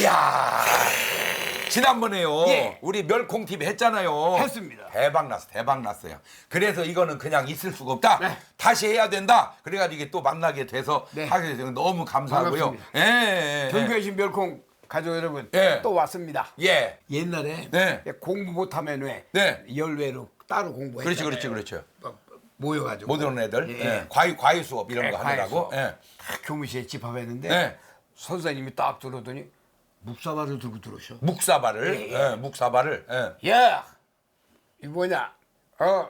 이야 지난번에요 예. 우리 멸콩 TV 했잖아요 했습니다. 대박 났어 대박 났어요 그래서 이거는 그냥 있을 수가 없다 네. 다시 해야 된다 그래 가지고 이게 또 만나게 돼서 네. 하게 돼서 너무 감사하고요 반갑습니다. 예, 예, 예. 전교에 신 멸콩 가족 여러분 예. 또 왔습니다. 예. 옛날에 네. 공부 못하면 왜 네. 열외로 따로 공부했잖아요. 그렇지 그렇지 그렇죠 모여가지고 못 오는 애들 예. 예. 과외 과외 수업 이런 예, 거 과외 하느라고 수업. 예. 다 교무실에 집합했는데 예. 선생님이 딱 들어오더니 묵사발을 들고 들어오셔. 묵사발을 예, 예, 예. 묵사발을 예. 야, 이 뭐냐? 어,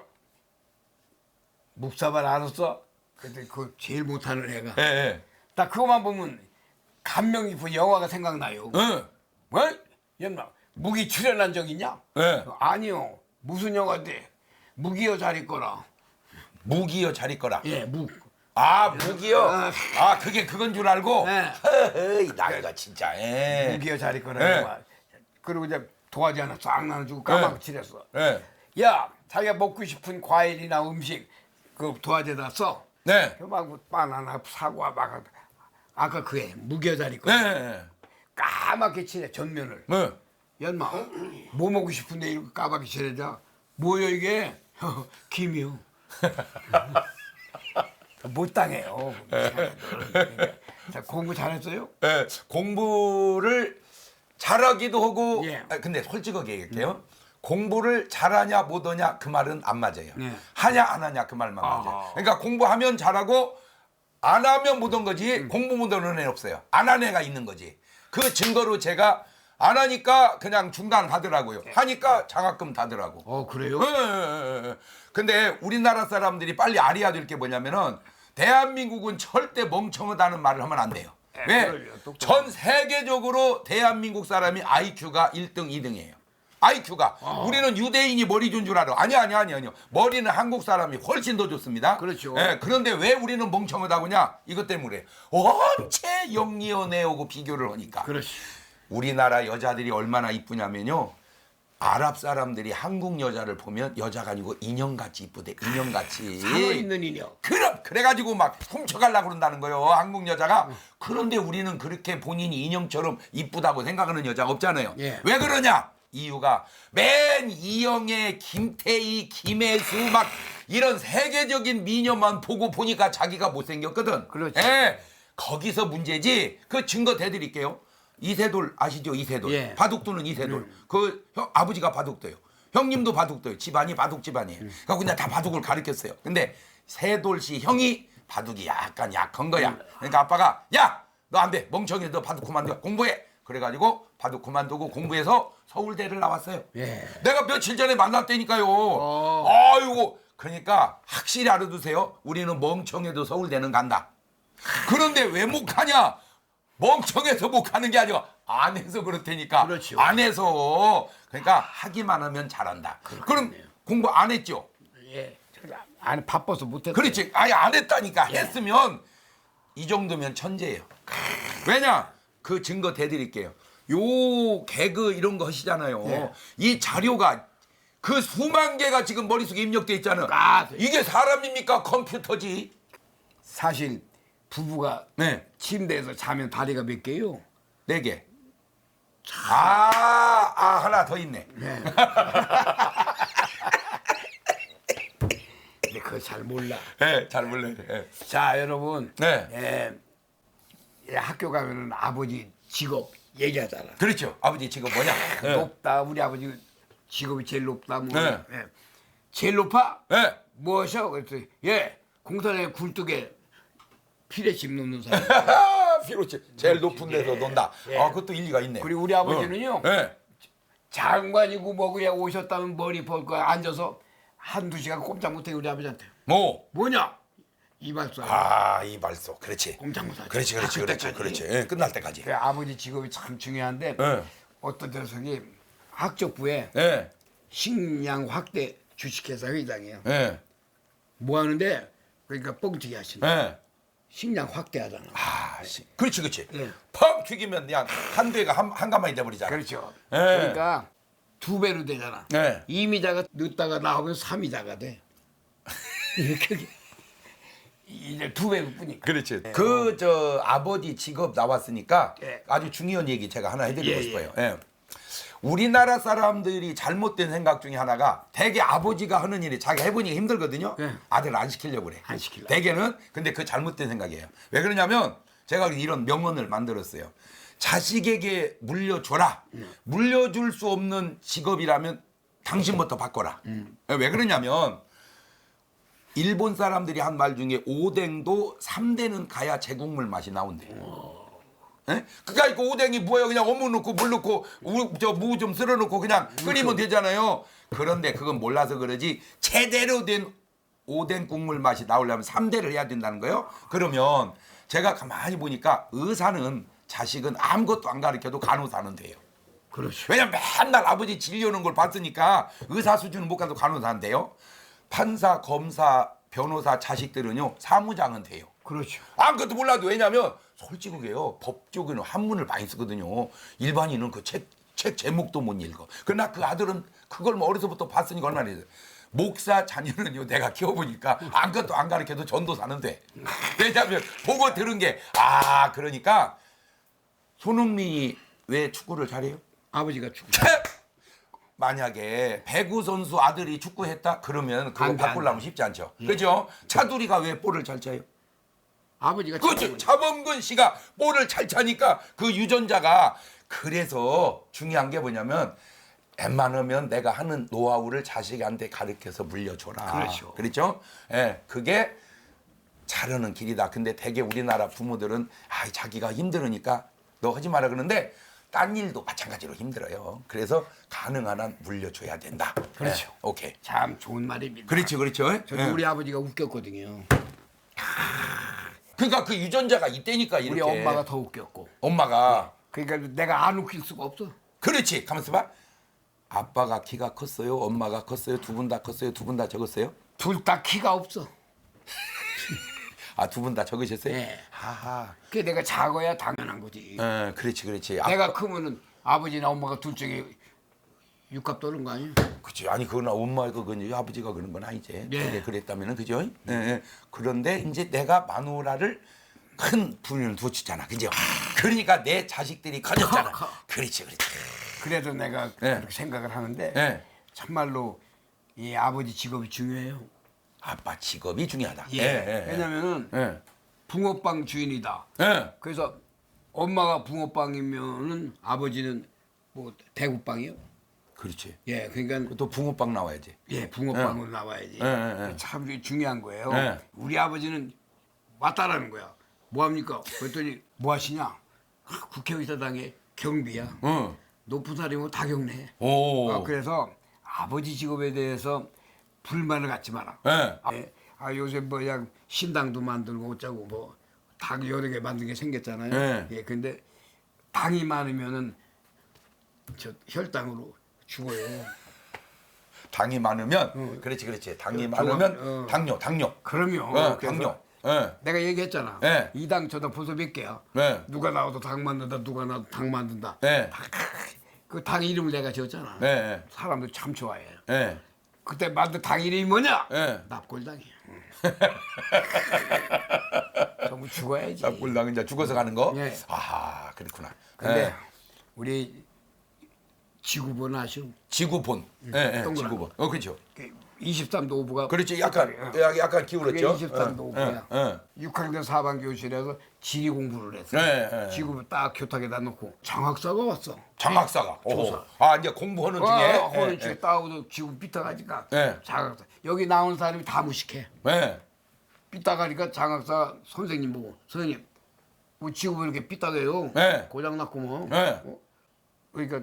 묵사발 알았어? 근데 그 제일 못하는 애가 예, 예. 나 그거만 보면 감명 깊은 영화가 생각나요. 응. 뭐? 연마 무기 출연한 적 있냐? 예. 아니요. 무슨 영화인데? 무기여 잘 있거라. 무기여 잘 있거라 예, 무. 아 무기여 아. 아 그게 그건 줄 알고 네. 허허이 나이가 진짜 예. 무기여 잘 있거라. 예. 영화. 그리고 이제 도화지 하나 싹 나눠주고 까맣게 예. 칠했어. 예. 야, 자기가 먹고 싶은 과일이나 음식 그 도화지에다 써. 네. 막 바나나, 사과 막 아까 그애 무기여 잘 네. 있거라. 네. 까맣게 칠해 전면을. 네. 연마 뭐 먹고 싶은데 이렇게 까맣게 칠해자. 뭐야 이게? 김이요. 못 당해요. 자, 공부 잘했어요? 예, 공부를 잘하기도 하고 예. 아, 근데 솔직하게 얘기할게요. 공부를 잘하냐 못하냐 그 말은 안 맞아요. 네. 하냐 안 하냐 그 말만 아. 맞아요. 그러니까 공부하면 잘하고 안 하면 못한 거지 음. 공부 못하는 애 없어요. 안 한 애가 있는 거지. 그 증거로 제가 안 하니까 그냥 중단하더라고요. 하니까 장학금 다더라고. 어 그래요? 예, 예, 예, 예. 근데 우리나라 사람들이 빨리 알아야 될 게 뭐냐면은 대한민국은 절대 멍청하다는 말을 하면 안 돼요. 예, 왜? 전 세계적으로 대한민국 사람이 IQ가 1등, 2등이에요. IQ가 아. 우리는 유대인이 머리 좋은 줄 알아. 아니야, 아니야, 아니야, 아니야. 머리는 한국 사람이 훨씬 더 좋습니다. 그렇죠. 예, 그런데 왜 우리는 멍청하다고냐? 이것 때문에 원체 영리어내오고 비교를 하니까. 그렇지. 우리나라 여자들이 얼마나 이쁘냐면요. 아랍 사람들이 한국 여자를 보면 여자가 아니고 인형같이 이쁘대. 인형같이. 살아있는 인형. 그럼 그래가지고 막 훔쳐가려고 그런다는 거예요. 한국 여자가. 그런데 우리는 그렇게 본인이 인형처럼 이쁘다고 생각하는 여자가 없잖아요. 예. 왜 그러냐? 이유가 맨 이영애, 김태희, 김혜수 막 이런 세계적인 미녀만 보고 보니까 자기가 못생겼거든. 그렇지. 예. 거기서 문제지. 그 증거 대드릴게요. 이세돌 아시죠? 이세돌. 예. 바둑두는 이세돌. 그 형, 아버지가 바둑둬요. 형님도 바둑둬요. 집안이 바둑 집안이에요. 그러니까 그냥 다 바둑을 가르쳤어요. 근데 세돌 씨 형이 바둑이 약간 약한 거야. 그러니까 아빠가 야, 너 안 돼. 멍청이 너 바둑 그만둬. 공부해. 그래가지고 바둑 그만두고 공부해서 서울대를 나왔어요. 예. 내가 며칠 전에 만났다니까요. 어. 아이고. 그러니까 확실히 알아두세요. 우리는 멍청해도 서울대는 간다. 그런데 왜 못 가냐? 멍청해서 못 가는 게 아니라 안 해서 그렇다니까. 그렇죠. 안 해서. 그러니까 하기만 하면 잘한다. 그럼 공부 안 했죠? 예. 아니 바빠서 못했어. 그렇지. 아예 안 했다니까. 예. 했으면 이 정도면 천재예요. 왜냐? 그 증거 대드릴게요. 요 개그 이런 거 하시잖아요. 예. 이 자료가 그 수만 개가 지금 머릿속에 입력돼 있잖아요. 아, 네. 이게 사람입니까? 컴퓨터지. 사실 부부가 네. 침대에서 자면 다리가 몇 개요? 네 개. 아, 아 하나 더 있네. 네. 근데 그거 잘 몰라. 네, 잘 몰라요. 네. 자 여러분. 네. 예, 예, 학교 가면은 아버지 직업 얘기하잖아. 그렇죠. 아버지 지금 뭐냐? 네. 높다. 우리 아버지 직업이 제일 높다. 뭐. 네. 예. 제일 높아? 네. 무엇이요? 그랬더니 예 공산의 굴뚝에 피레 집 놓는 사람. 피로치 제일 높은 데서 논다. 예. 아, 그것도 일리가 있네. 그리고 우리 아버지는요. 어. 네. 장관이고 뭐 그냥 오셨다면 머리 벗고 앉아서 한두 시간 꼼짝 못해 우리 아버지한테. 뭐? 뭐냐? 이발소. 아, 이발소. 그렇지. 꼼짝 못하지. 그렇지, 그렇지, 아, 그렇지. 그렇지. 예, 끝날 때까지. 그 아버지 직업이 참 중요한데 예. 어떤 녀석이 학적부에 예, 식량 확대 주식회사 회장이에요. 예, 뭐 하는데 그러니까 뻥튀기 하시는 예. 식량 확대하잖아. 아, 씨. 그렇지, 그렇지. 예. 펑 튀기면 그냥 한 대가 한, 한 가만히 돼버리잖아. 그렇죠. 예. 그러니까 두 배로 되잖아. 예. 이미자가 늦다가 나오면 삼이자가 돼. 이렇게 이제 두 배뿐이니까. 그렇지. 그 저 아버지 직업 나왔으니까 예. 아주 중요한 얘기 제가 하나 해드리고 예, 예. 싶어요. 예. 우리나라 사람들이 잘못된 생각 중에 하나가 대개 아버지가 하는 일이 자기 해보니까 힘들거든요. 예. 아들 안 시키려고 그래. 안 시키려고. 대개는 근데 그 잘못된 생각이에요. 왜 그러냐면 제가 이런 명언을 만들었어요. 자식에게 물려줘라. 음. 물려줄 수 없는 직업이라면 당신부터 바꿔라. 음. 왜 그러냐면 일본 사람들이 한 말 중에 오뎅도 3대는 가야 제국물 맛이 나온대. 예? 그니까 그 오뎅이 뭐예요? 그냥 어묵 넣고 물 넣고 저무 좀 쓸어 넣고 그냥 끓이면 되잖아요. 그런데 그건 몰라서 그러지 제대로 된 오뎅 국물 맛이 나오려면 3대를 해야 된다는 거예요. 그러면 제가 가만히 보니까 의사는 자식은 아무것도 안 가르쳐도 간호사는 돼요. 그렇죠. 왜냐면 맨날 아버지 진료하는 걸 봤으니까 의사 수준은 못 가도 간호사인데요. 판사, 검사, 변호사 자식들은요 사무장은 돼요. 그렇죠. 아무것도 몰라도 왜냐면 솔직하게요 법조계는 한문을 많이 쓰거든요. 일반인은 그 책 책 제목도 못 읽어. 그러나 그 아들은 그걸 뭐 어려서부터 봤으니까 얼마나 돼요. 목사 자녀는요 내가 키워보니까 아무것도 안 가르쳐도 전도사는 돼. 왜냐면 보고 들은 게 아 그러니까 손흥민이 왜 축구를 잘해요? 아버지가 축구. 만약에 배구 선수 아들이 축구했다 그러면 그거 안 돼, 안 바꾸려면 쉽지 않죠. 그죠? 차두리가 왜 볼을 잘 차요? 아버지가 그렇죠. 차범근 씨가 볼을 잘 차니까 그 유전자가 그래서 중요한 게 뭐냐면 웬만하면 내가 하는 노하우를 자식한테 가르쳐서 물려줘라. 그렇죠. 그렇죠? 예, 그게 잘하는 길이다. 근데 대개 우리나라 부모들은 아, 자기가 힘들으니까 너 하지 마라 그러는데 딴 일도 마찬가지로 힘들어요. 그래서 가능한 한 물려줘야 된다. 그렇죠. 예, 오케이. 참 좋은 말입니다. 그렇죠, 그렇죠. 저도 예. 우리 아버지가 웃겼거든요. 그러니까 그 유전자가 있다니까 이렇게. 우리 엄마가 더 웃겼고. 엄마가 그러니까 내가 안 웃길 수가 없어. 그렇지. 가만있어 봐. 아빠가 키가 컸어요. 엄마가 컸어요. 두 분 다 컸어요. 두 분 다 적었어요. 둘 다 키가 없어. 아 두 분 다 적으셨어요? 네. 하하. 그게 내가 작아야 당연한 거지. 어, 그렇지, 그렇지. 아, 내가 크면은 아버지나 엄마가 둘 중에 육갑 떠는 거 아니야? 그렇지. 아니 그건 엄마가 그건 아버지가 그런 건 아니지. 예. 그랬다면은 그죠? 예, 예. 그런데 이제 내가 마누라를 큰 분을 두었잖아. 그죠? 그러니까 내 자식들이 커졌잖아. 그렇지, 그렇지. 그래도 내가 네. 그렇게 생각을 하는데 예. 참말로 이 아버지 직업이 중요해요. 아빠 직업이 중요하다. 예. 왜냐면은 예. 붕어빵 주인이다. 예. 그래서 엄마가 붕어빵이면은 아버지는 뭐 대구빵이요. 그렇지. 예, 그러니까 또 붕어빵 나와야지. 예 붕어빵으로 나와야지. 예, 예, 예. 참 중요한 거예요. 예. 우리 아버지는 왔다라는 거야. 뭐 합니까? 그랬더니 뭐 하시냐? 아, 국회의사당에 경비야. 응. 높은 사람이면 다 경례해. 오. 어, 그래서 아버지 직업에 대해서 불만을 갖지 마라. 예. 아, 예. 아 요새 뭐야 신당도 만들고 어쩌고 뭐당 여러 개 만든 게 생겼잖아요. 네. 예, 근데 당이 많으면은 저 혈당으로 죽어요. 당이 많으면 그렇지 그렇지 당이 어, 많으면 어. 당뇨 당뇨 그럼요. 어, 그래서 당뇨 예. 내가 얘기했잖아. 네. 이당 저당 벌써 몇 개야. 네. 누가 나와도 당 만든다. 누가 나와도 당 만든다. 네. 그당 이름을 내가 지었잖아. 네. 사람들 참 좋아해요. 예. 그때 만든 당 이름이 뭐냐? 예. 납골당이야. 전부 죽어야지. 납골당 이제 죽어서 가는 거. 예. 아하 그렇구나. 근데 예. 우리 지구본 아시오? 지구본. 예, 예. 동그란 지구본. 어 그렇죠. 23도 오브가 그렇지 약간 약간, 약간 기울었죠. 그게 23도 오브야. 예, 예. 6학년 4반 교실에서 지리 공부를 했어. 네, 네. 지구 딱 교탁에다 놓고 장학사가 왔어. 장학사가. 오. 조사. 아 이제 공부하는 중에. 어, 허는 예, 중에 예. 따오도 지구 삐딱하니까 네. 장학사. 여기 나온 사람이 다 무식해. 예. 삐딱하니까 장학사 선생님 보고 선생님 뭐 지구 왜 이렇게 삐딱해요? 네. 고장 났고 뭐. 네. 어? 그러니까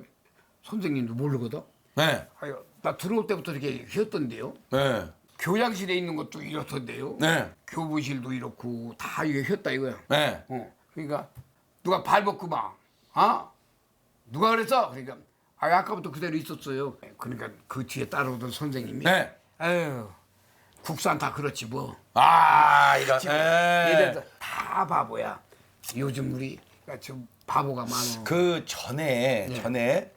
선생님도 모르거든. 네. 아유, 나 들어올 때부터 이렇게 휘었던데요. 네. 교장실에 있는 것도 이렇던데요. 네. 교부실도 이렇고 다 이게 휘었다 이거야. 네. 어, 그러니까 누가 밟았구만. 아? 누가 그랬어? 그러니까 아 아까부터 그대로 있었어요. 그러니까 그 뒤에 따라오던 선생님이 네. 아유 국산 다 그렇지 뭐. 아 이런. 얘들 예. 다 바보야. 요즘 우리 좀 바보가 많어. 그 전에 네. 전에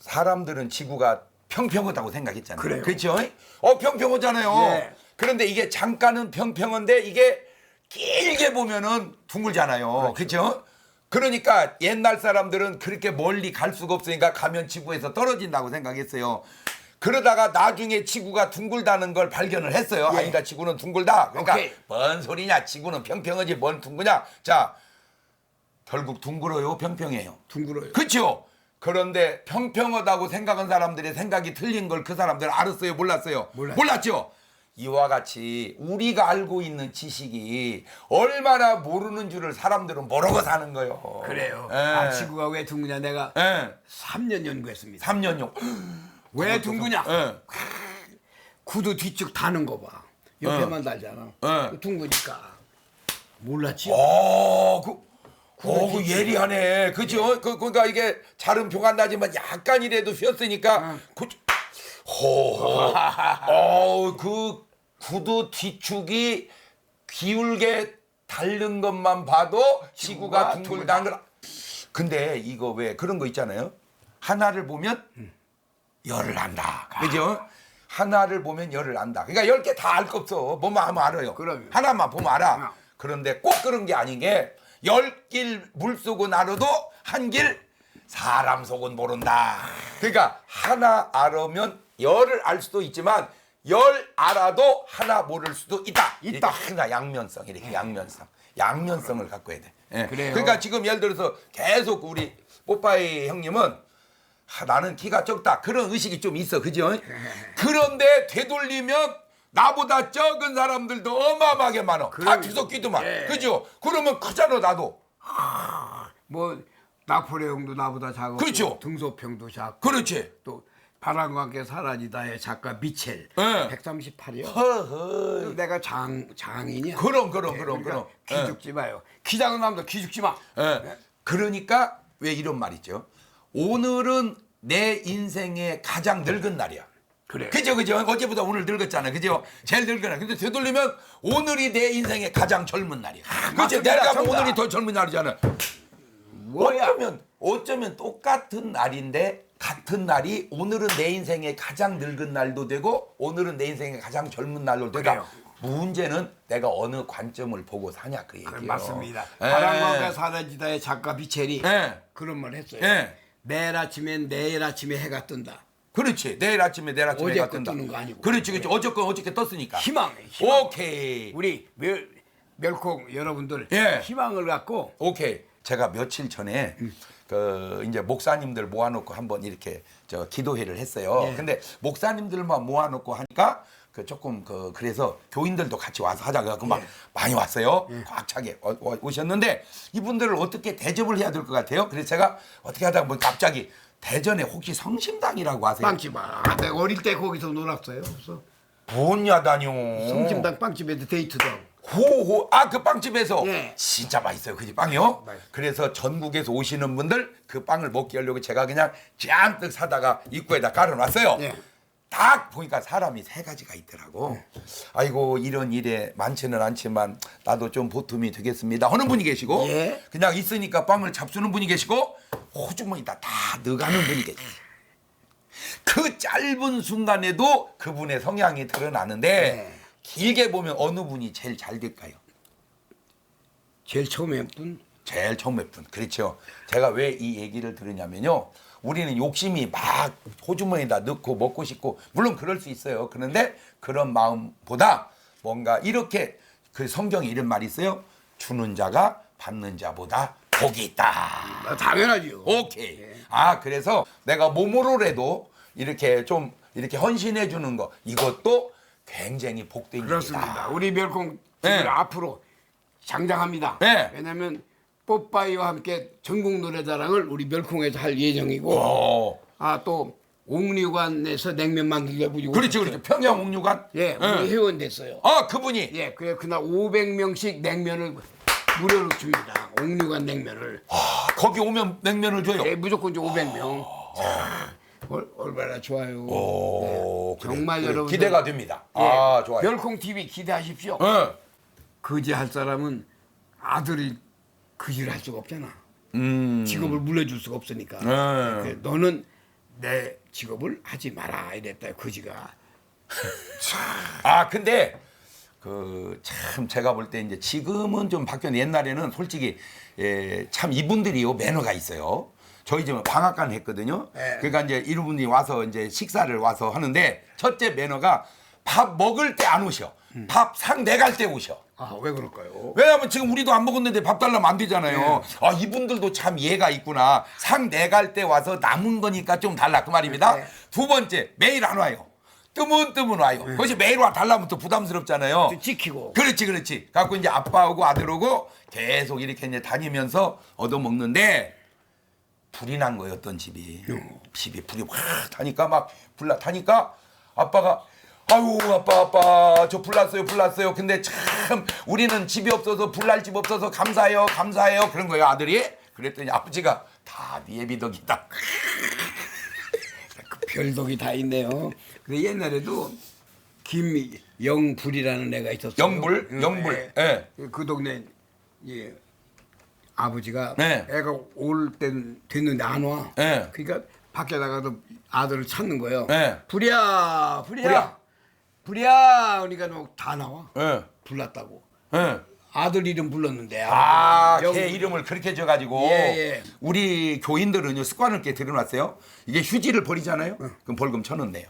사람들은 지구가 평평하다고 생각했잖아요. 그래요. 그렇죠? 어 평평하잖아요. 예. 그런데 이게 잠깐은 평평한데 이게 길게 보면은 둥글잖아요. 그렇죠? 그러니까 옛날 사람들은 그렇게 멀리 갈 수가 없으니까 가면 지구에서 떨어진다고 생각했어요. 그러다가 나중에 지구가 둥글다는 걸 발견을 했어요. 예. 아니다, 지구는 둥글다. 그러니까 오케이. 뭔 소리냐? 지구는 평평하지 뭔 둥그냐? 자, 결국 둥글어요, 평평해요. 둥그러요. 그렇죠. 그런데 평평하다고 생각한 사람들의 생각이 틀린 걸 그 사람들 알았어요, 몰랐어요? 몰랐죠. 몰랐죠. 이와 같이 우리가 알고 있는 지식이 얼마나 모르는 줄을 사람들은 모르고 사는 거예요. 그래요. 예. 아 지구가 왜 둥그냐 내가 예. 3년 연구했습니다. 3년요. 왜 둥그냐? 예. 구두 뒤쪽 다는 거 봐. 옆에만 달잖아. 어. 둥그니까 몰랐지? 어, 그, 어, 그. 예리하네. 그죠? 그, 그러니까 이게 잘은 표가 안 나지만 약간이라도 휘었으니까. 그, 호, 어, 그 구두 뒤축이 기울게 닳는 것만 봐도 지구가 걸. 근데 이거 왜 그런 거 있잖아요. 하나를 보면 열을 안다. 그죠? 하나를 보면 열을 안다. 그러니까 열 개 다 알 거 없어. 뭐만 하면 알아요. 그럼요. 하나만 보면 알아. 어. 그런데 꼭 그런 게 아닌 게 열 길 물 속은 알아도 한 길 사람 속은 모른다. 그러니까 하나 알으면 열을 알 수도 있지만 열 알아도 하나 모를 수도 있다. 있다. 하나 양면성 이렇게 양면성. 양면성을 갖고 해야 돼. 예. 그래요. 그러니까 지금 예를 들어서 계속 우리 뽀빠이 형님은 하, 나는 키가 적다 그런 의식이 좀 있어 그죠? 그런데 되돌리면 나보다 적은 사람들도 어마어마하게 많아 다. 뒤섞이더만 예. 그죠? 그러면 크잖아 나도 뭐 나폴레옹도 나보다 작고 그렇죠. 등소평도 작고 그렇지 또 바람과 함께 사라지다의 작가 미첼 예. 138이요. 허허 내가 장 장인이야. 그럼 그럼 예, 그럼 그러니까 그럼 기죽지 마요. 키 작은 남도 기죽지 마. 예. 예. 그러니까 왜 이런 말이죠 오늘은 내 인생의 가장 늙은 날이야 그래. 그죠 그죠 어제보다 오늘 늙었잖아 그죠 제일 날 근데 되돌리면 오늘이 내 인생의 가장 젊은 날이야 그죠 맞습니다. 내가 정답. 오늘이 더 젊은 날이잖아 뭐야? 어쩌면 어쩌면 똑같은 날인데 같은 날이 오늘은 내 인생의 가장 늙은 날도 되고 오늘은 내 인생의 가장 젊은 날도 되다 그래요. 문제는 내가 어느 관점을 보고 사냐 그 얘기예요 그 맞습니다. 예. 바람과 사라지다의 작가 미첼이 예. 그런 말 했어요. 예. 매일 아침엔 내일 아침에 해가 뜬다. 그렇지 내일 아침에 내일 아침에 어제 거 뜬다. 뜨는 거 아니고. 그렇지 그렇지 어제 거 어저께 떴으니까 희망. 희망. 오케이 우리 멸 멸콩 여러분들 예. 희망을 갖고 오케이. 제가 며칠 전에 그 이제 목사님들 모아놓고 한번 이렇게 저 기도회를 했어요. 예. 근데 목사님들만 모아놓고 하니까 그 조금 그 그래서 교인들도 같이 와서 하자 그래갖고 막 예. 많이 왔어요. 꽉 차게 어- 어- 오셨는데 이분들을 어떻게 대접을 해야 될 것 같아요. 그래서 제가 어떻게 하다가 뭐 갑자기 대전에 혹시 성심당이라고 아세요? 빵집 아, 내가 어릴 때 거기서 놀았어요. 그래서 뭔 야다뇨. 성심당 빵집에도 데이트도 하고. 호호 아 그 빵집에서 예. 진짜 맛있어요 그 집 빵이요. 맛있어요. 그래서 전국에서 오시는 분들 그 빵을 먹게 하려고 제가 그냥 잔뜩 사다가 입구에다 깔아놨어요. 예. 딱 보니까 사람이 세 가지가 있더라고. 아이고 이런 일에 많지는 않지만 나도 좀 보탬이 되겠습니다. 하는 분이 계시고 예. 그냥 있으니까 빵을 잡수는 분이 계시고 호주머니다 다 넣어가는 분이 계시. 그 짧은 순간에도 그분의 성향이 드러나는데 네. 길게 보면 어느 분이 제일 잘 될까요? 제일 처음에 분 제일 처음에 분. 그렇죠. 제가 왜 이 얘기를 들으냐면요. 우리는 욕심이 막 호주머니에다 넣고 먹고 싶고 물론 그럴 수 있어요. 그런데 그런 마음보다 뭔가 이렇게 그 성경에 이런 말이 있어요. 주는 자가 받는 자보다 복이 있다. 아, 당연하죠. 오케이. 아 그래서 내가 몸으로라도 이렇게 좀 이렇게 헌신해 주는 거 이것도 굉장히 복된 그렇습니다. 일이다. 우리 멸콩 네. TV를 앞으로 장장합니다. 네. 왜냐하면 뽀빠이와 함께 전국 노래자랑을 우리 멸콩에서 할 예정이고 어. 아또 옥류관에서 냉면 만들기 해보고 그렇지 그렇지 평양 옥류관. 예, 우리 회원 됐어요. 아 그분이 예, 그래 그날 500명씩 냉면을 무료로 줍니다. 옥류관 냉면을. 아, 거기 오면 냉면을 줘요. 예, 무조건 좀 500명. 자, 얼, 얼마나 좋아요. 오, 그래. 정말 그래. 여러분들 기대가 됩니다. 예, 아 좋아요. 멸콩 TV 기대하십시오. 어. 거지 할 사람은 아들이 거지를 할 수가 없잖아. 음. 직업을 물려줄 수가 없으니까. 네. 그래, 너는 내 직업을 하지 마라 이랬다 거지가. 아 근데 그 참 제가 볼 때 이제 지금은 좀 바뀌었는데 옛날에는 솔직히 예, 참 이분들이요 매너가 있어요. 저희 집은 방앗간 했거든요. 네. 그러니까 이제 이분이 와서 이제 식사를 와서 하는데 첫째 매너가 밥 먹을 때 안 오셔. 밥상 내갈 때 오셔. 아 왜 그럴까요? 왜냐하면 지금 우리도 안 먹었는데 밥 달라면 안 되잖아요. 네. 아 이분들도 참 이해가 있구나. 상 내갈 때 와서 남은 거니까 좀 달라 그 말입니다. 네. 두 번째 매일 안 와요. 뜨문뜨문 와요. 그것이 매일 와 달라면 또 부담스럽잖아요. 좀 지키고. 그렇지 그렇지. 갖고 이제 아빠하고 아들하고 계속 이렇게 이제 다니면서 얻어 먹는데 불이 난 거예요 어떤 집이. 집이 불이 확 타니까 막 불나 타니까 아빠가 아유 아빠 아빠 저 불났어요 불났어요 근데 참 우리는 집이 없어서 불날 집 없어서 감사해요 감사해요 그런 거예요 아들이 그랬더니 아버지가 다네 예비덕이다 그 별덕이 다 있네요. 그 옛날에도 김영불이라는 애가 있었어요. 영불? 응, 영불, 예. 예. 그 동네 예. 아버지가 네. 애가 올땐 됐는데 안 와. 예. 그러니까 밖에 나가도 아들을 찾는 거예요. 네. 불이야, 불이야, 불이야. 불이야. 그러니까 뭐다 나와. 예. 불났다고. 예. 아들 이름 불렀는데. 아, 영- 걔 이름을 그렇게 줘가지고 예, 예. 우리 교인들은요 습관을 이렇게 들여놨어요. 이게 휴지를 버리잖아요. 그럼 벌금 천 원 내요.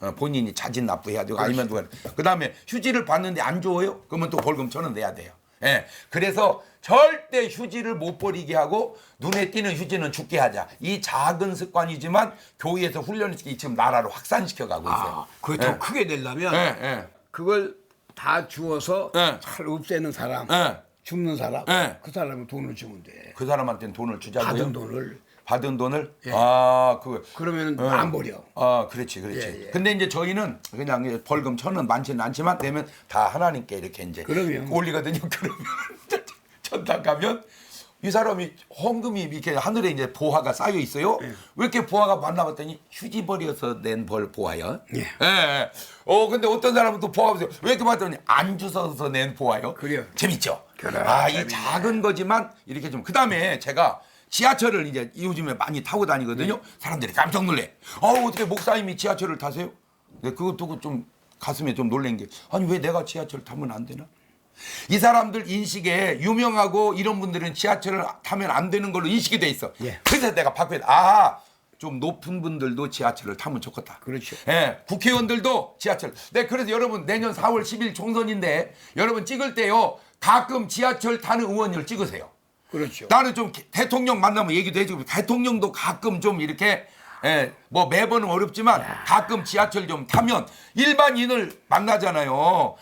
어, 본인이 자진 납부해야 되고 아니면 누가 그 다음에 휴지를 받는데 안 줘요? 그러면 또 벌금 천 원 내야 돼요. 예, 그래서 절대 휴지를 못 버리게 하고 눈에 띄는 휴지는 죽게 하자. 이 작은 습관이지만 교회에서 훈련을 시키 지금 나라로 확산시켜 가고 있어요. 아, 그게 더 예. 크게 되려면 예, 예. 그걸 다 주어서 예. 잘 없애는 사람, 예. 죽는 사람, 예. 그 사람은 돈을 주면 돼. 그 사람한테는 돈을 주자고요. 받은 돈을. 받은 돈을 예. 아, 그 그러면 어. 안 버려. 아, 그렇지, 그렇지. 예, 예. 근데 이제 저희는 그냥 벌금 천원 많지는 않지만 되면 다 하나님께 이렇게 이제 그러면. 올리거든요. 그러면 천당 가면 이 사람이 헌금이 이렇게 하늘에 이제 보화가 쌓여 있어요. 예. 왜 이렇게 보화가 많나 봤더니 휴지 버려서 낸 벌 보화요. 예. 예. 어, 근데 어떤 사람은 또 보화가 없어요. 왜 이렇게 봤더니 안 주워서 낸 보화요. 그래요. 재밌죠. 그래, 아, 이 재밌네. 작은 거지만 이렇게 좀. 그 다음에 제가 지하철을 이제 요즘에 많이 타고 다니거든요. 사람들이 깜짝 놀래. 어우, 어떻게 목사님이 지하철을 타세요? 근데 그것도 좀 가슴에 좀 놀란 게 아니 왜 내가 지하철 타면 안 되나? 이 사람들 인식에 유명하고 이런 분들은 지하철을 타면 안 되는 걸로 인식이 돼 있어. 예. 그래서 내가 바꿔야 돼. 아, 좀 높은 분들도 지하철을 타면 좋겠다. 그렇죠. 예, 국회의원들도 지하철. 네, 그래서 여러분 내년 4월 10일 총선인데 여러분 찍을 때요 가끔 지하철 타는 의원을 찍으세요. 그렇죠. 나는 좀 기- 대통령 만나면 얘기도 해주고 대통령도 가끔 좀 이렇게 예, 뭐 매번은 어렵지만 가끔 지하철 좀 타면 일반인을 만나잖아요.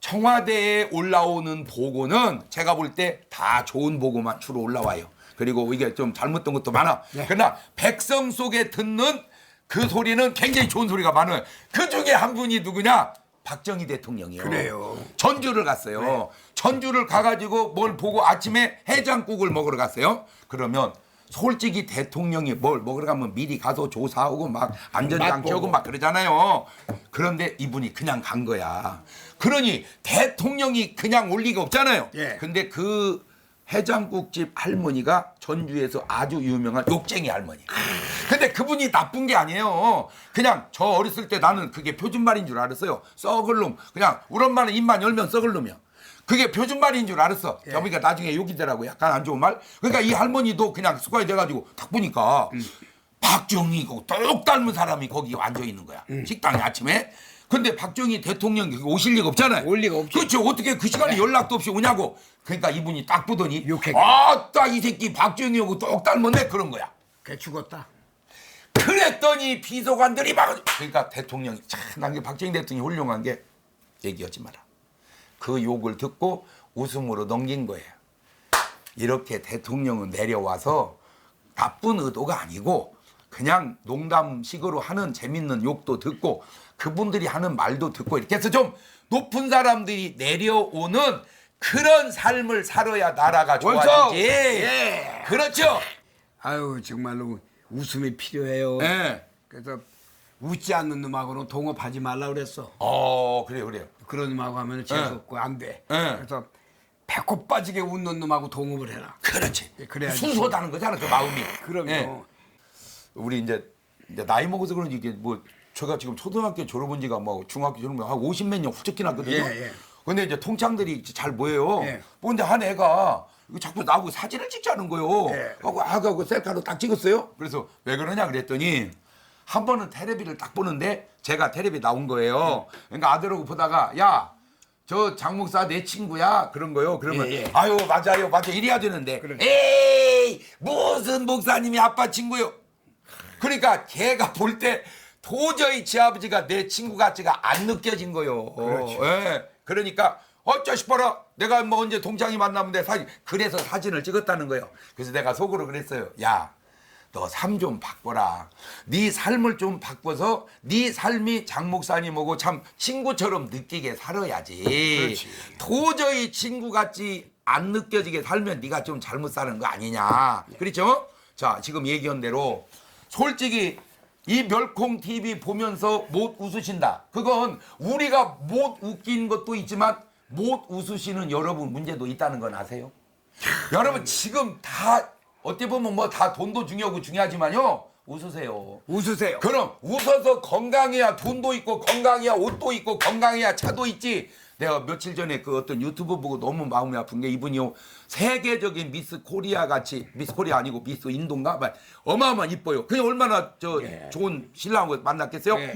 청와대에 올라오는 보고는 제가 볼 때 다 좋은 보고만 주로 올라와요. 그리고 이게 좀 잘못된 것도 많아. 네. 그러나 백성 속에 듣는 그 소리는 굉장히 좋은 소리가 많아요. 그 중에 한 분이 누구냐? 박정희 대통령이요. 그래요. 전주를 갔어요. 전주를 가가지고 뭘 보고 아침에 해장국을 먹으러 갔어요. 그러면 솔직히 대통령이 뭘 먹으러 가면 미리 가서 조사하고 막 안전장치하고. 막 그러잖아요. 그런데 이분이 그냥 간 거야. 그러니 대통령이 그냥 올 리가 없잖아요. 예. 근데 그 해장국집 할머니가 전주에서 아주 유명한 욕쟁이 할머니. 근데 그분이 나쁜 게 아니에요. 그냥 저 어렸을 때 나는 그게 표준말인 줄 알았어요. 썩을 놈. 그냥 우리 엄마는 입만 열면 썩을 놈이야. 그게 표준말인 줄 알았어. 예. 그러니까 나중에 욕이 되라고 약간 안 좋은 말. 그러니까 이 할머니도 그냥 습관이 돼가지고 딱 보니까 박정희고 똑 닮은 사람이 거기 앉아 있는 거야. 식당에 아침에. 근데 박정희 대통령 이 오실 리가 없잖아요. 올 리가 없죠. 그렇죠. 어떻게 그 시간에 연락도 없이 오냐고. 그러니까 이분이 딱 보더니 욕했겠네. 아따 이 새끼 박정희하고 똑 닮았네 그런 거야. 걔 죽었다. 그랬더니 비서관들이 막 그러니까 대통령이 참난게 박정희 대통령이 훌륭한 게 얘기하지 마라. 그 욕을 듣고 웃음으로 넘긴 거예요. 이렇게 대통령은 내려와서 나쁜 의도가 아니고 그냥 농담식으로 하는 재밌는 욕도 듣고 그분들이 하는 말도 듣고 이렇게 해서 좀 높은 사람들이 내려오는 그런 삶을 살아야 나라가 원석! 좋아지지. 예. 그렇죠. 아유 정말로 웃음이 필요해요. 예. 그래서 웃지 않는 놈하고는 동업하지 말라 그랬어. 어, 그래 요, 그래요. 그런 놈하고 하면 재수없고 안 돼. 예. 그래서 배꼽 빠지게 웃는 놈하고 동업을 해라. 그렇지. 예, 그래야지. 순수하다는 거잖아, 그 마음이. 그럼요. 예. 우리 이제, 이제 나이 먹어서 그런지 이게 뭐 제가 지금 초등학교 졸업한 지가 뭐 중학교 졸업한 한 50몇 년 훌쩍 지났거든요. 예, 예. 근데 이제 통창들이 잘 모여요. 예. 근데 한 애가 이거 자꾸 나하고 사진을 찍자는 거요. 예. 하고 아가 그 셀카로 딱 찍었어요. 그래서 왜 그러냐 그랬더니 한 번은 테레비를 딱 보는데 제가 테레비 나온 거예요. 그러니까 아들하고 보다가 야. 저 장목사 내 친구야 그런 거요. 그러면 예, 예. 아유 맞아요 맞아 이래야 되는데 그래. 에이 무슨 목사님이 아빠 친구요. 그러니까 걔가 볼 때 도저히 지 아버지가 내 친구 같지가 안 느껴진 거요. 그렇죠. 예. 그러니까 어쩌 싶어라. 내가 뭐 언제 동창이 만나면 내 사진. 그래서 사진을 찍었다는 거예요. 그래서 내가 속으로 그랬어요. 야, 너 삶 좀 바꿔라. 네 삶을 좀 바꿔서 네 삶이 장 목사님하고 참 친구처럼 느끼게 살아야지. 그렇지. 도저히 친구 같지 안 느껴지게 살면 네가 좀 잘못 사는 거 아니냐. 그렇죠? 자, 지금 얘기한 대로 솔직히 이 멸콩 TV 보면서 못 웃으신다. 그건 우리가 못 웃긴 것도 있지만 못 웃으시는 여러분 문제도 있다는 건 아세요? 여러분 지금 다 어떻게 보면 뭐 다 돈도 중요하고 중요하지만요. 웃으세요. 웃으세요. 그럼 웃어서 건강해야 돈도 있고 건강해야 옷도 있고 건강해야 차도 있지. 내가 며칠 전에 그 어떤 유튜브 보고 너무 마음이 아픈 게 이분이요 세계적인 미스 코리아 같이 미스 코리아 아니고 미스 인도인가 막 어마어마 이뻐요. 그냥 얼마나 저 예. 좋은 신랑을 만났겠어요? 예.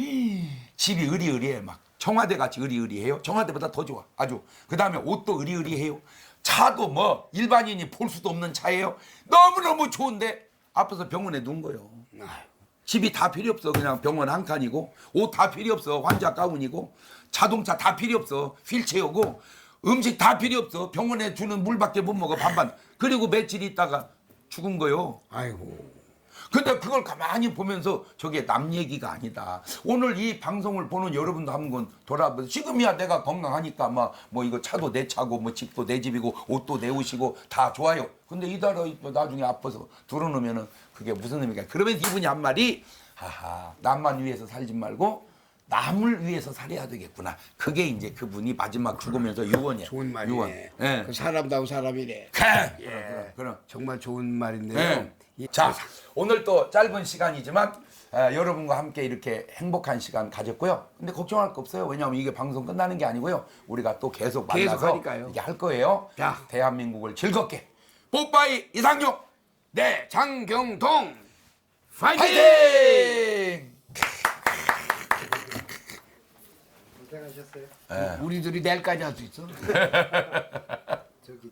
집이 의리의리해 막 청와대 같이 의리의리해요. 청와대보다 더 좋아 아주. 그 다음에 옷도 의리의리해요. 차도 뭐 일반인이 볼 수도 없는 차예요. 너무 너무 좋은데 앞에서 병원에 누운 거예요. 집이 다 필요 없어. 그냥 병원 한 칸이고 옷 다 필요 없어. 환자 가운이고 자동차 다 필요 없어. 휠체어고 음식 다 필요 없어. 병원에 주는 물밖에 못 먹어 반반. 그리고 며칠 있다가 죽은 거요. 아이고. 근데 그걸 가만히 보면서 저게 남 얘기가 아니다. 오늘 이 방송을 보는 여러분도 한번 돌아보세요. 지금이야 내가 건강하니까 막 뭐 이거 차도 내 차고 뭐 집도 내 집이고 옷도 내 옷이고 다 좋아요. 근데 이달아 나중에 아파서 들어놓으면은 그게 무슨 의미가? 그러면 이분이 한 말이 하하 남만 위해서 살지 말고 남을 위해서 살아야 되겠구나. 그게 이제 그분이 마지막 죽으면서 유언이에요. 좋은 말이네. 유언. 예. 그 사람다운 사람이네. 그래. 예. 그럼, 그럼. 정말 좋은 말인데요. 네. 이- 자, 오늘 또 짧은 시간이지만 에, 여러분과 함께 이렇게 행복한 시간 가졌고요. 근데 걱정할 거 없어요. 왜냐하면 이게 방송 끝나는 게 아니고요. 우리가 또 계속 계속 만나서 하니까요. 이렇게 할 거예요. 자. 대한민국을 즐겁게 뽀빠이 이상용 네, 장경동 파이팅! 파이팅! 고생하셨어요. 우리들이 내일까지 할 수 있어. 저기